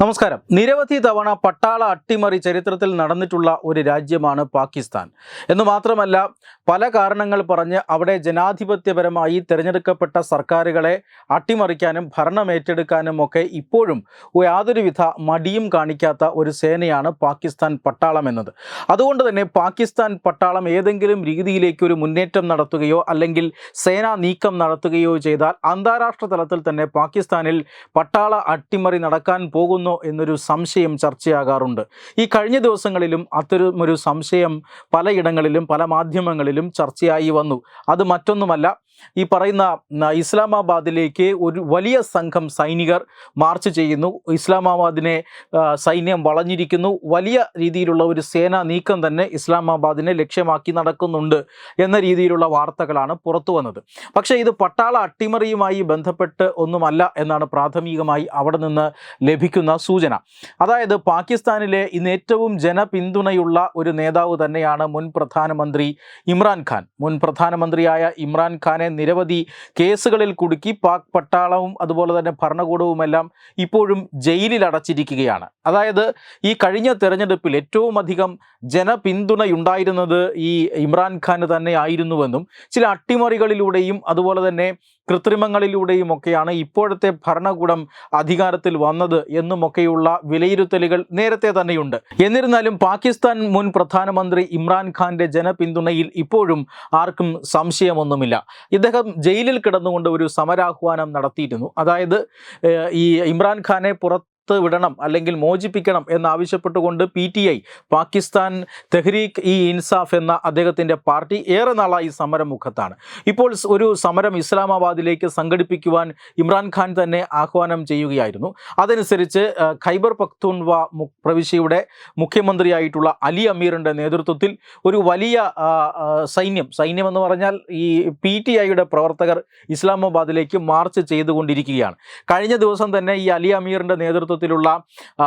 നമസ്കാരം. നിരവധി തവണ പട്ടാള അട്ടിമറി ചരിത്രത്തിൽ നടന്നിട്ടുള്ള ഒരു രാജ്യമാണ് പാകിസ്ഥാൻ. എന്ന് മാത്രമല്ല പല കാരണങ്ങൾ പറഞ്ഞ് അവിടെ ജനാധിപത്യപരമായി തിരഞ്ഞെടുക്കപ്പെട്ട സർക്കാരുകളെ അട്ടിമറിക്കാനും ഭരണമേറ്റെടുക്കാനും ഒക്കെ ഇപ്പോഴും യാതൊരുവിധ മടിയും കാണിക്കാത്ത ഒരു സേനയാണ് പാകിസ്ഥാൻ പട്ടാളം എന്നത്. അതുകൊണ്ട് തന്നെ പാകിസ്ഥാൻ പട്ടാളം ഏതെങ്കിലും രീതിയിലേക്ക് ഒരു മുന്നേറ്റം നടത്തുകയോ അല്ലെങ്കിൽ സേനാ നീക്കം നടത്തുകയോ ചെയ്താൽ അന്താരാഷ്ട്ര തലത്തിൽ തന്നെ പാകിസ്ഥാനിൽ പട്ടാള അട്ടിമറി നടക്കാൻ പോകുന്നു എന്നൊരു സംശയം ചർച്ചയാകാറുണ്ട്. ഈ കഴിഞ്ഞ ദിവസങ്ങളിലും അത്തരമൊരു സംശയം പലയിടങ്ങളിലും പല മാധ്യമങ്ങളിലും ചർച്ചയായി വന്നു. അത് മറ്റൊന്നുമല്ല ഈ പറയുന്ന ഇസ്ലാമാബാദിലേക്ക് ഒരു വലിയ സംഘം സൈനികർ മാർച്ച് ചെയ്യുന്നു. ഇസ്ലാമാബാദിനെ സൈന്യം വളഞ്ഞിരിക്കുന്നു. വലിയ രീതിയിലുള്ള ഒരു സേനാ നീക്കം തന്നെ ഇസ്ലാമാബാദിനെ ലക്ഷ്യമാക്കി നടക്കുന്നുണ്ട് എന്ന രീതിയിലുള്ള വാർത്തകളാണ് പുറത്തു വന്നത്. പക്ഷേ ഇത് പട്ടാള അട്ടിമറിയുമായി ബന്ധപ്പെട്ട് ഒന്നുമല്ല എന്നാണ് പ്രാഥമികമായി അവിടെ നിന്ന് ലഭിക്കുന്ന സൂചന. അതായത് പാകിസ്ഥാനിലെ ഇന്ന് ഏറ്റവും ജനപിന്തുണയുള്ള ഒരു നേതാവ് തന്നെയാണ് മുൻ പ്രധാനമന്ത്രി ഇമ്രാൻഖാൻ. മുൻ പ്രധാനമന്ത്രിയായ ഇമ്രാൻഖാനെ നിരവധി കേസുകളിൽ കുടുക്കി പാക് പട്ടാളവും അതുപോലെ തന്നെ ഭരണകൂടവുമെല്ലാം ഇപ്പോഴും ജയിലിൽ അടച്ചിരിക്കുകയാണ് അതായത് ഈ കഴിഞ്ഞ തെരഞ്ഞെടുപ്പിൽ ഏറ്റവും അധികം ജനപിന്തുണയുണ്ടായിരുന്നത് ഈ ഇമ്രാൻഖാന് തന്നെ ആയിരുന്നുവെന്നും ചില അട്ടിമറികളിലൂടെയും അതുപോലെ തന്നെ കൃത്രിമങ്ങളിലൂടെയും ഒക്കെയാണ് ഇപ്പോഴത്തെ ഭരണകൂടം അധികാരത്തിൽ വന്നത് എന്നുമൊക്കെയുള്ള വിലയിരുത്തലുകൾ നേരത്തെ തന്നെയുണ്ട്. എന്നിരുന്നാലും പാകിസ്ഥാൻ മുൻ പ്രധാനമന്ത്രി ഇമ്രാൻഖാന്റെ ജനപിന്തുണയിൽ ഇപ്പോഴും ആർക്കും സംശയമൊന്നുമില്ല. ഇദ്ദേഹം ജയിലിൽ കിടന്നുകൊണ്ട് ഒരു സമരാഹ്വാനം നടത്തിയിരുന്നു. അതായത് ഈ ഇമ്രാൻഖാനെ പുറത്ത് വിടണം അല്ലെങ്കിൽ മോചിപ്പിക്കണം എന്നാവശ്യപ്പെട്ടുകൊണ്ട് P T I Pakistan Tehreek e Insaf എന്ന അദ്ദേഹത്തിന്റെ പാർട്ടി ഏറെ നാളായി സമരമുഖത്താണ്. ഇപ്പോൾ ഒരു സമരം ഇസ്ലാമാബാദിലേക്ക് സംഘടിപ്പിക്കുവാൻ ഇമ്രാൻഖാൻ തന്നെ ആഹ്വാനം ചെയ്യുകയായിരുന്നു. അതനുസരിച്ച് ഖൈബർ പഖ്തൂൺവ പ്രവിശ്യയുടെ മുഖ്യമന്ത്രിയായിട്ടുള്ള അലി അമീറിന്റെ നേതൃത്വത്തിൽ ഒരു വലിയ സൈന്യം സൈന്യം എന്ന് പറഞ്ഞാൽ ഈ പി ടി ഐയുടെ പ്രവർത്തകർ ഇസ്ലാമാബാദിലേക്ക് മാർച്ച് ചെയ്തുകൊണ്ടിരിക്കുകയാണ്. കഴിഞ്ഞ ദിവസം തന്നെ ഈ അലി അമീറിന്റെ നേതൃത്വത്തിലുള്ള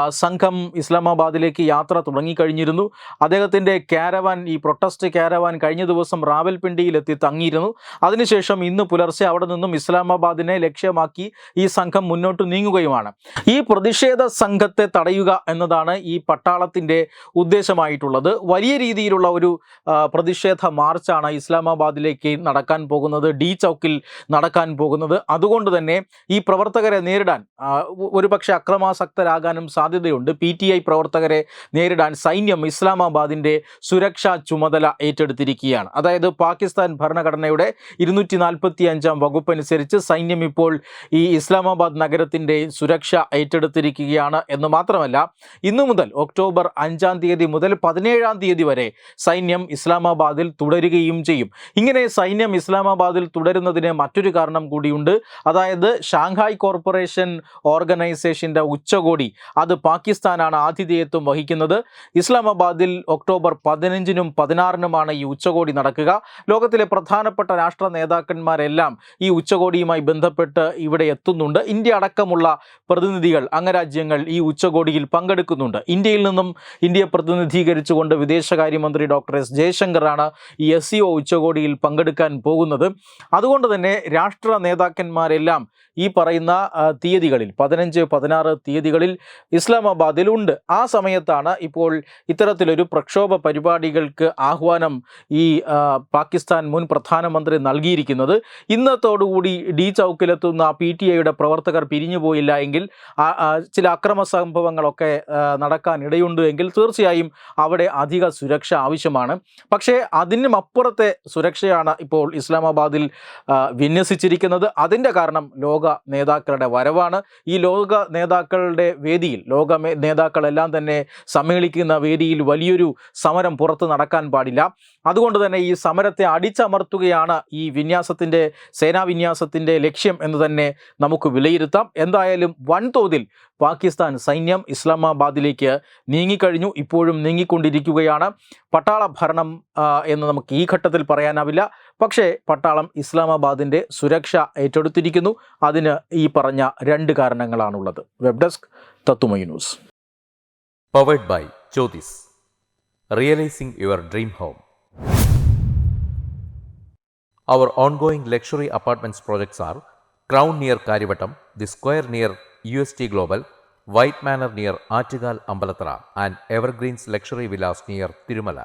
സംഘം ഇസ്ലാമാബാദിലേക്ക് യാത്ര തുടങ്ങിക്കഴിഞ്ഞിരുന്നു. അദ്ദേഹത്തിന്റെ ക്യാരവാൻ ഈ പ്രൊട്ടസ്റ്റ് ക്യാരവാൻ കഴിഞ്ഞ ദിവസം റാവൽപിണ്ടിയിലെത്തി തങ്ങിയിരുന്നു. അതിനുശേഷം ഇന്ന് പുലർച്ചെ അവിടെ നിന്നും ഇസ്ലാമാബാദിനെ ലക്ഷ്യമാക്കി ഈ സംഘം മുന്നോട്ട് നീങ്ങുകയുമാണ്. ഈ പ്രതിഷേധ സംഘത്തെ തടയുക എന്നതാണ് ഈ പട്ടാളത്തിന്റെ ഉദ്ദേശമായിട്ടുള്ളത്. വലിയ രീതിയിലുള്ള ഒരു പ്രതിഷേധ മാർച്ചാണ് ഇസ്ലാമാബാദിലേക്ക് നടക്കാൻ പോകുന്നത് ഡി ചൗക്കിൽ നടക്കാൻ പോകുന്നത്. അതുകൊണ്ട് തന്നെ ഈ പ്രവർത്തകരെ നേരിടാൻ ഒരുപക്ഷെ ഒ- ഒരുപക്ഷെ സാധ്യതയുണ്ട്. പി ടി ഐ പ്രവർത്തകരെ നേരിടാൻ സൈന്യം ഇസ്ലാമാബാദിന്റെ സുരക്ഷാ ചുമതല ഏറ്റെടുത്തിരിക്കുകയാണ്. അതായത് പാകിസ്ഥാൻ ഭരണഘടനയുടെ ഇരുന്നൂറ്റി നാൽപ്പത്തി അഞ്ചാം വകുപ്പ് അനുസരിച്ച് സൈന്യം ഇപ്പോൾ ഈ ഇസ്ലാമാബാദ് നഗരത്തിന്റെ സുരക്ഷ ഏറ്റെടുത്തിരിക്കുകയാണ് എന്ന് മാത്രമല്ല ഇന്നു മുതൽ ഒക്ടോബർ അഞ്ചാം തീയതി മുതൽ പതിനേഴാം തീയതി വരെ സൈന്യം ഇസ്ലാമാബാദിൽ തുടരുകയും ചെയ്യും. ഇങ്ങനെ സൈന്യം ഇസ്ലാമാബാദിൽ തുടരുന്നതിന് മറ്റൊരു കാരണം കൂടിയുണ്ട്. അതായത് ഷാങ്ഹായ് കോർപ്പറേഷൻ ഓർഗനൈസേഷന്റെ ഉച്ചകോടി. അത് പാകിസ്ഥാനാണ് ആതിഥേയത്വം വഹിക്കുന്നത്. ഇസ്ലാമാബാദിൽ ഒക്ടോബർ പതിനഞ്ചിനും പതിനാറിനുമാണ് ഈ ഉച്ചകോടി നടക്കുക. ലോകത്തിലെ പ്രധാനപ്പെട്ട രാഷ്ട്ര നേതാക്കന്മാരെല്ലാം ഈ ഉച്ചകോടിയുമായി ബന്ധപ്പെട്ട് ഇവിടെ എത്തുന്നുണ്ട്. ഇന്ത്യ അടക്കമുള്ള പ്രതിനിധികൾ അംഗരാജ്യങ്ങൾ ഈ ഉച്ചകോടിയിൽ പങ്കെടുക്കുന്നുണ്ട്. ഇന്ത്യയിൽ നിന്നും ഇന്ത്യയെ പ്രതിനിധീകരിച്ചുകൊണ്ട് വിദേശകാര്യമന്ത്രി ഡോക്ടർ എസ്. ജയശങ്കറാണ് ഈ എസ് ഒ ഉച്ചകോടിയിൽ പങ്കെടുക്കാൻ പോകുന്നത്. അതുകൊണ്ട് തന്നെ രാഷ്ട്ര നേതാക്കന്മാരെല്ലാം ഈ പറയുന്ന തീയതികളിൽ പതിനഞ്ച് പതിനാറ് തീയതികളിൽ ഇസ്ലാമാബാദിൽ ഉണ്ട്. ആ സമയത്താണ് ഇപ്പോൾ ഇത്തരത്തിലൊരു പ്രക്ഷോഭ പരിപാടികൾക്ക് ആഹ്വാനം ഈ പാകിസ്ഥാൻ മുൻ പ്രധാനമന്ത്രി നൽകിയിരിക്കുന്നത്. ഇന്നത്തോടുകൂടി ഡി ചൗക്കിലെത്തുന്ന പി ടി ഐയുടെ പ്രവർത്തകർ പിരിഞ്ഞു പോയില്ല എങ്കിൽ ചില അക്രമ സംഭവങ്ങളൊക്കെ നടക്കാൻ ഇടയുണ്ട് എങ്കിൽ തീർച്ചയായും അവിടെ അധിക സുരക്ഷ ആവശ്യമാണ്. പക്ഷേ അതിനും അപ്പുറത്തെ സുരക്ഷയാണ് ഇപ്പോൾ ഇസ്ലാമാബാദിൽ വിന്യസിച്ചിരിക്കുന്നത്. അതിന്റെ കാരണം ലോക നേതാക്കളുടെ വരവാണ്. ഈ ലോക നേതാക്കളുടെ വേദിയിൽ ലോക നേതാക്കളെല്ലാം തന്നെ സമ്മേളിക്കുന്ന വേദിയിൽ വലിയൊരു സമരം പുറത്ത് നടക്കാൻ പാടില്ല. അതുകൊണ്ട് തന്നെ ഈ സമരത്തെ അടിച്ചമർത്തുകയാണ് ഈ വിന്യാസത്തിന്റെ സേനാവിന്യാസത്തിന്റെ ലക്ഷ്യം എന്ന് തന്നെ നമുക്ക് വിലയിരുത്താം. എന്തായാലും വൻതോതിൽ പാകിസ്ഥാൻ സൈന്യം ഇസ്ലാമാബാദിലേക്ക് നീങ്ങിക്കഴിഞ്ഞു. ഇപ്പോഴും നീങ്ങിക്കൊണ്ടിരിക്കുകയാണ്. പട്ടാള ഭരണം എന്ന് നമുക്ക് ഈ ഘട്ടത്തിൽ പറയാനാവില്ല. പക്ഷേ പട്ടാളം ഇസ്ലാമാബാദിന്റെ സുരക്ഷ ഏറ്റെടുത്തിരിക്കുന്നു. അതിന് ഈ പറഞ്ഞ രണ്ട് കാരണങ്ങളാണുള്ളത്. വെബ് ഡെസ്ക് തത്തുമൈ news powered by Jyothis realising your dream home our ongoing luxury ongoing projects are crown near Kariyavattom the square near U S T global white manor near Attukal Ambalathara and evergreens luxury villas near Thirumala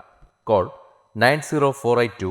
call nine zero four eight two